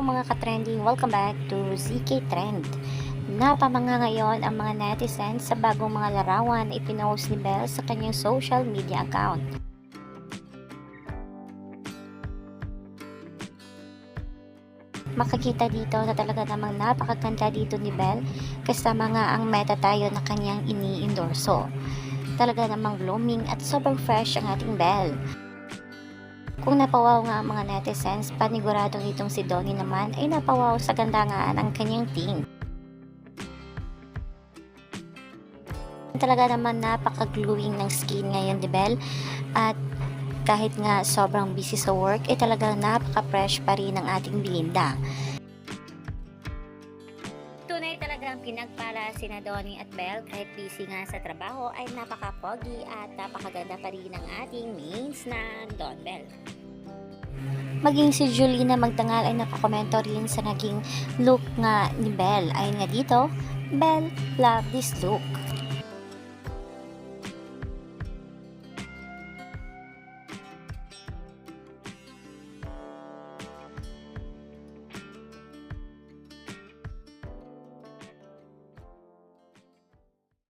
mga ka-trending, welcome back to ZK Trend. Napamanga ngayon ang mga netizens sa bagong mga larawan na ipinost ni Belle sa kanyang social media account. Makikita dito na talaga namang napakaganda dito ni Belle kasama nga ang meta tayo na kanyang ini-endorso. Talaga namang blooming at sobrang fresh ang ating Belle. Kung napawaw nga ang mga netizens, paniguradong itong si Donnie naman ay napawaw sa ganda nga ng kanyang team. Talaga naman napaka-gluing ng skin ngayon Belle at kahit nga sobrang busy sa work, ay talagang napaka-fresh pa rin ng ating Belinda. Tunay talagang pinagpala si Donnie at Belle kahit busy nga sa trabaho ay napaka-pogi at napakaganda pa rin ng ating mains na Don Belle. Maging si Julina Magdangal ay nakakomento rin sa naging look nga ni Belle. Ayun nga dito, Belle, love this look.